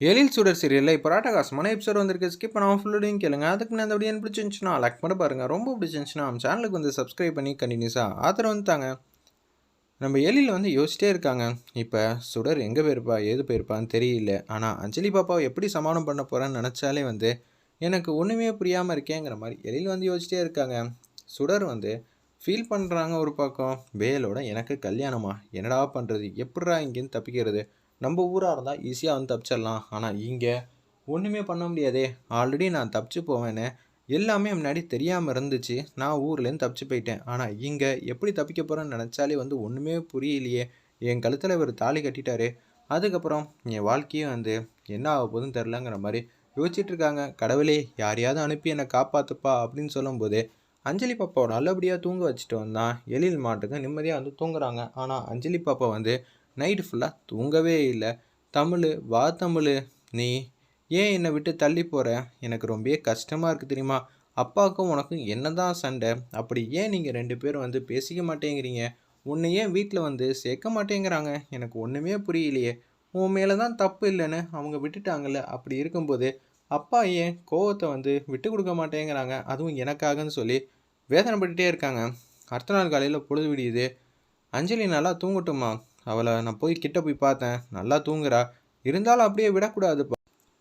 எழில் சுடர் சீரியலில் இப்போ ராட்டகாசமான எபிசோட் வந்திருக்கு. ஸ்கிப் பண்ண ஃபுல்லோடையும் கேளுங்க. அதுக்கு நான் அந்த வீடியோ பிடிச்சிருந்துச்சுன்னா லைக் பண்ண பாருங்கள் ரொம்ப பிடிச்சிருந்துச்சுன்னா நம்ம சேனலுக்கு வந்து சப்ஸ்கிரைப் பண்ணி கண்டினியூஸாக ஆதரவு வந்துட்டாங்க நம்ம எழில் வந்து யோசிச்சிட்டே இருக்காங்க. இப்போ சுடர் எங்கே போயிருப்பா? ஏது போயிருப்பான்னு தெரியல. ஆனால் அஞ்சலி பாப்பாவை எப்படி சமாதானம் பண்ண போகிறேன்னு நினச்சாலே வந்து எனக்கு ஒன்றுமே புரியாமல் இருக்கேங்கிற மாதிரி எழில் வந்து யோசிச்சிட்டே இருக்காங்க. சுடர் வந்து ஃபீல் பண்ணுறாங்க ஒரு பக்கம். வேலோட எனக்கு கல்யாணமா? என்னடா பண்ணுறது எப்படா இங்கேருந்து தப்பிக்கிறது? நம்ம ஊராக இருந்தால் ஈஸியாக வந்து தப்பிச்சிடலாம். ஆனால் இங்கே ஒன்றுமே பண்ண முடியாதே. ஆல்ரெடி நான் தப்பிச்சு போவேன்னு எல்லாமே முன்னாடி தெரியாமல் இருந்துச்சு. நான் ஊர்லேருந்து தப்பிச்சு போயிட்டேன். ஆனால் இங்கே எப்படி தப்பிக்க போகிறேன்னு நினச்சாலே வந்து ஒன்றுமே புரியலையே. என் கழுத்தில் இவர் தாலி கட்டிட்டாரு. அதுக்கப்புறம் என் வாழ்க்கையும் வந்து என்ன ஆக போகுதுன்னு தெரிலங்கிற மாதிரி யோசிச்சுட்டு இருக்காங்க. கடவுளே யாரையாவது அனுப்பி என்னை காப்பாற்றுப்பா அப்படின்னு சொல்லும்போது அஞ்சலி பாப்பாவை நல்லபடியாக தூங்க வச்சுட்டு வந்தான். எழில் மாட்டுக்கு நிம்மதியாக வந்து தூங்குறாங்க. ஆனால் அஞ்சலி பாப்பா வந்து நைட்டு ஃபுல்லாக தூங்கவே இல்லை. தமிழ் வா தமிழ் நீ ஏன் என்னை விட்டு தள்ளி போகிற எனக்கு ரொம்பவே கஷ்டமாக இருக்குது தெரியுமா? அப்பாவுக்கும் உனக்கும் என்ன தான் சண்டை? அப்படி ஏன் நீங்கள் ரெண்டு பேரும் வந்து பேசிக்க மாட்டேங்கிறீங்க? உன்னை ஏன் வீட்டில் வந்து சேர்க்க மாட்டேங்கிறாங்க? எனக்கு ஒன்றுமே புரியலையே. உன் மேலே தான் தப்பு இல்லைன்னு அவங்க விட்டுட்டாங்கல்ல. அப்படி இருக்கும்போது அப்பா ஏன் கோவத்தை வந்து விட்டு கொடுக்க மாட்டேங்கிறாங்க? அதுவும் எனக்காகன்னு சொல்லி வேதனைப்பட்டுட்டே இருக்காங்க. அடுத்த நாள் காலையில் பொழுது விடியுது. அஞ்சலி நல்லா தூங்கட்டுமா அவளை நான் போய் கிட்ட போய் பார்த்தேன். நல்லா தூங்குறா. இருந்தாலும் அப்படியே விடக்கூடாதுப்பா.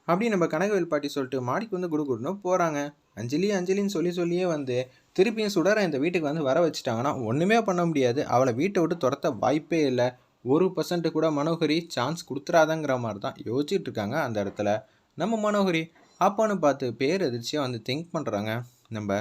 அப்படி நம்ம கனகவேல் பாட்டி சொல்லிட்டு மாடிக்கு வந்து குடுகுடுன்னு போகிறாங்க அஞ்சலி அஞ்சலின்னு சொல்லி சொல்லியே வந்து திருப்பியும் சுடரை இந்த வீட்டுக்கு வந்து வர வச்சுட்டாங்கன்னா ஒன்றுமே பண்ண முடியாது. அவளை வீட்டை விட்டு துரத்த வாய்ப்பே இல்லை. ஒரு பர்சன்ட் கூட மனோகரி சான்ஸ் கொடுத்துறாதங்கிற மாதிரி தான் யோசிச்சுட்டு இருக்காங்க அந்த இடத்துல. நம்ம மனோகரி அப்பான்னு பார்த்து பேர் எதிர்ச்சியாக வந்து திங்க் பண்ணுறாங்க நம்ம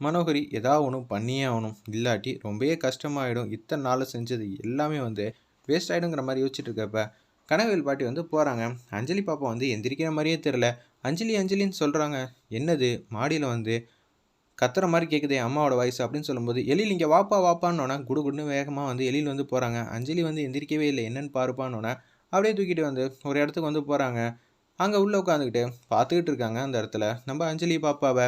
மனோகரி ஏதாவது ஒன்று பண்ணியே ஆகணும். இல்லாட்டி ரொம்பவே கஷ்டமாயிடும். இத்தனை நாள் செஞ்சது எல்லாமே வந்து வேஸ்ட் ஆகிடுங்கிற மாதிரி யோசிச்சுட்டு இருக்கப்ப கனவேல் பாட்டி வந்து போகிறாங்க அஞ்சலி பாப்பா வந்து எந்திரிக்கிற மாதிரியே தெரில அஞ்சலி அஞ்சலின்னு சொல்கிறாங்க என்னது? மாடியில் வந்து கத்துற மாதிரி கேட்குதே அம்மாவோட வாய்ஸ் அப்படின்னு சொல்லும்போது எழில் இங்கே வாப்பா வாப்பான்னொன்னே குடு குடுன்னு வேகமாக வந்து எழில் வந்து போகிறாங்க அஞ்சலி வந்து எந்திரிக்கவே இல்லை. என்னென்னு பாருப்பான்னொன்னே அப்படியே தூக்கிட்டு வந்து ஒரு இடத்துக்கு வந்து போகிறாங்க அங்கே உள்ளே உட்காந்துக்கிட்டு பார்த்துக்கிட்டு இருக்காங்க அந்த இடத்துல. நம்ம அஞ்சலி பாப்பாவை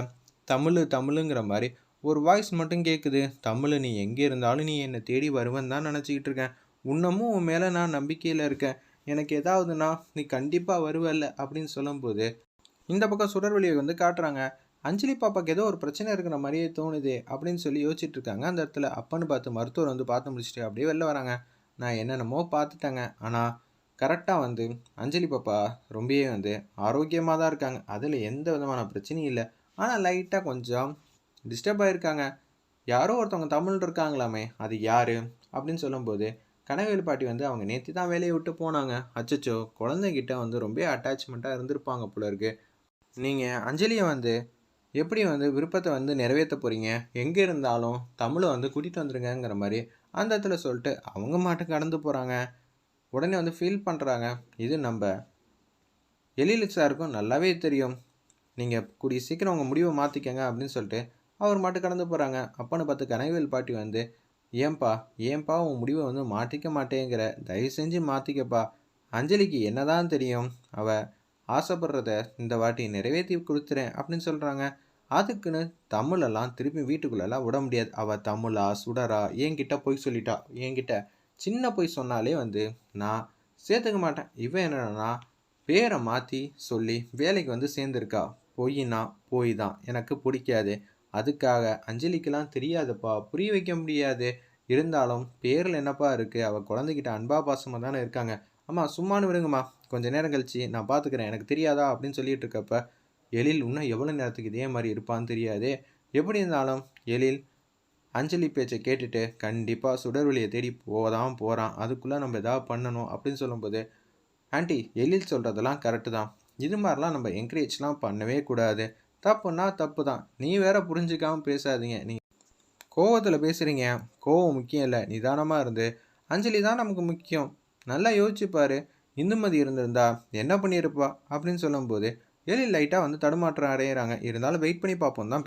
தமிழ் தமிழுங்கிற மாதிரி ஒரு வாய்ஸ் மட்டும் கேட்குது தமிழ் நீ எங்கே இருந்தாலும் நீ என்னை தேடி வருவேன் தான் நினச்சிக்கிட்டு இருக்கேன். இன்னமும் உன் மேலே நான் நம்பிக்கையில் இருக்கேன். எனக்கு ஏதாவதுனா நீ கண்டிப்பாக வருவல்ல அப்படின்னு சொல்லும்போது இந்த பக்கம் சுடர்வழியை வந்து காட்டுறாங்க. அஞ்சலி பாப்பாக்கு ஏதோ ஒரு பிரச்சனை இருக்கிற மாதிரியே தோணுது அப்படின்னு சொல்லி யோசிச்சுட்டு இருக்காங்க. அந்த இடத்துல அப்பன்னு பார்த்து மருத்துவர் வந்து பார்த்து முடிச்சுட்டு அப்படியே வெளில வராங்க. நான் என்னென்னமோ பார்த்துட்டேங்க. ஆனால் கரெக்டாக வந்து அஞ்சலி பாப்பா ரொம்பவே வந்து ஆரோக்கியமாக தான் இருக்காங்க. அதில் எந்த விதமான பிரச்சனையும் இல்லை. ஆனால் லைட்டாக கொஞ்சம் டிஸ்டர்ப் ஆகிருக்காங்க யாரோ ஒருத்தவங்க தமிழ் இருக்காங்களாமே அது யார்? அப்படின்னு சொல்லும்போது கனவேல் பாட்டி வந்து அவங்க நேற்று தான் வேலையை விட்டு போனாங்க. அச்சச்சோ குழந்தைகிட்ட வந்து ரொம்ப அட்டாச்மெண்ட்டாக இருந்திருப்பாங்க போல இருக்கு. நீங்கள் அஞ்சலியை வந்து எப்படி வந்து விருப்பத்தை வந்து நிறைவேற்ற போகிறீங்க எங்கே இருந்தாலும் தமிழை வந்து கூட்டிகிட்டு வந்துருங்கிற மாதிரி அந்த இடத்துல சொல்லிட்டு அவங்க மாட்டுக்கு கடந்து போகிறாங்க உடனே வந்து ஃபீல் பண்ணுறாங்க இது நம்ம எழில் சாருக்கும் நல்லாவே தெரியும். நீங்கள் கூடிய சீக்கிரம் உங்கள் முடிவை மாற்றிக்கங்க அப்படின்னு சொல்லிட்டு அவர் மாட்டு கடந்து போகிறாங்க அப்பன்னு பார்த்து கனவேல் பாட்டி வந்து ஏன்பா ஏன்பா உன் முடிவை வந்து மாற்றிக்க மாட்டேங்கிற? தயவு செஞ்சு மாற்றிக்கப்பா. அஞ்சலிக்கு என்னதான் தெரியும்? அவ ஆசைப்படுறத இந்த வாட்டி நிறைவேற்றி கொடுத்துறேன் அப்படின்னு சொல்கிறாங்க அதுக்குன்னு தமிழெல்லாம் திருப்பி வீட்டுக்குள்ளெல்லாம் விட முடியாது. அவள் தமிழா சுடரா என்கிட்ட போய் சொல்லிட்டா. என்கிட்ட சின்ன போய் சொன்னாலே வந்து நான் சேர்த்துக்க மாட்டேன். இவன் என்னன்னா பேரை மாற்றி சொல்லி வேலைக்கு வந்து சேர்ந்துருக்கா. பொய்னா போய் தான். எனக்கு பிடிக்காது. அதுக்காக அஞ்சலிக்கெல்லாம் தெரியாதுப்பா புரிய வைக்க முடியாது. இருந்தாலும் பேரில் என்னப்பா இருக்குது அவள் குழந்தைகிட்ட அன்பா பாசமாக தானே இருக்காங்க. அம்மா சும்மானு விடுங்கம்மா. கொஞ்சம் நேரம் கழிச்சு நான் பார்த்துக்கிறேன் எனக்கு தெரியாதா? அப்படின்னு சொல்லிட்டு இருக்கப்ப எழில் இன்னும் எவ்வளோ நேரத்துக்கு இதே மாதிரி இருப்பான்னு தெரியாது. எப்படி இருந்தாலும் எழில் அஞ்சலி பேச்சை கேட்டுட்டு கண்டிப்பாக சுடர்வழியை தேடி போதான் போகிறான் அதுக்குள்ளே நம்ம எதாவது பண்ணணும் அப்படின்னு சொல்லும்போது ஆண்டி எழில் சொல்கிறதெல்லாம் கரெக்டு தான். இது மாதிரிலாம் நம்ம என்கரேஜ்லாம் பண்ணவே கூடாது. தப்புன்னா தப்பு தான் நீ வேற புரிஞ்சுக்காமல் பேசாதீங்க. நீ கோவத்தில் பேசுகிறீங்க கோவம் முக்கியம் இல்லை. நிதானமாக இருந்து. அஞ்சலி தான் நமக்கு முக்கியம். நல்லா யோசிச்சுப்பாரு இந்துமதி இருந்திருந்தா என்ன பண்ணியிருப்பா? அப்படின்னு சொல்லும்போது எலி லைட்டாக வந்து தடுமாற்றம் அடையிறாங்க. இருந்தாலும் வெயிட் பண்ணி பார்ப்போம் தான்